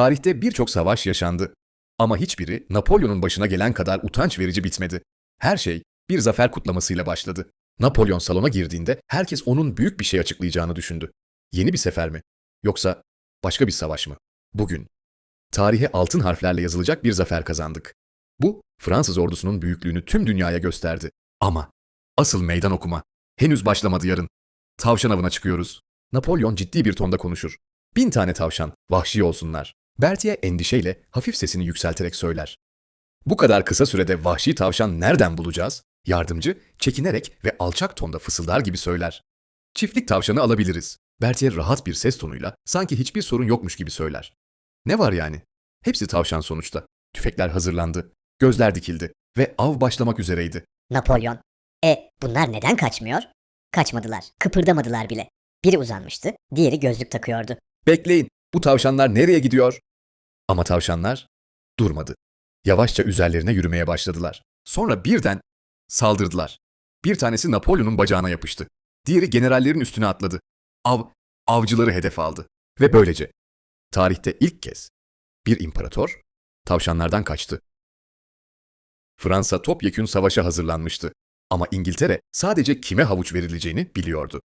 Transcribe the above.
Tarihte birçok savaş yaşandı. Ama hiçbiri Napolyon'un başına gelen kadar utanç verici bitmedi. Her şey bir zafer kutlamasıyla başladı. Napolyon salona girdiğinde herkes onun büyük bir şey açıklayacağını düşündü. Yeni bir sefer mi? Yoksa başka bir savaş mı? Bugün tarihe altın harflerle yazılacak bir zafer kazandık. Bu Fransız ordusunun büyüklüğünü tüm dünyaya gösterdi. Ama asıl meydan okuma henüz başlamadı yarın. Tavşan avına çıkıyoruz. Napolyon ciddi bir tonda konuşur. Bin tane tavşan, vahşi olsunlar. Berthier endişeyle hafif sesini yükselterek söyler. Bu kadar kısa sürede vahşi tavşan nereden bulacağız? Yardımcı çekinerek ve alçak tonda fısıldar gibi söyler. Çiftlik tavşanı alabiliriz. Berthier rahat bir ses tonuyla sanki hiçbir sorun yokmuş gibi söyler. Ne var yani? Hepsi tavşan sonuçta. Tüfekler hazırlandı, gözler dikildi ve av başlamak üzereydi. Napolyon. E bunlar neden kaçmıyor? Kaçmadılar. Kıpırdamadılar bile. Biri uzanmıştı, diğeri gözlük takıyordu. Bekleyin, bu tavşanlar nereye gidiyor? Ama tavşanlar durmadı. Yavaşça üzerlerine yürümeye başladılar. Sonra birden saldırdılar. Bir tanesi Napolyon'un bacağına yapıştı. Diğeri generallerin üstüne atladı. Av, avcıları hedef aldı. Ve böylece tarihte ilk kez bir imparator tavşanlardan kaçtı. Fransa topyekün savaşa hazırlanmıştı. Ama İngiltere sadece kime havuç verileceğini biliyordu.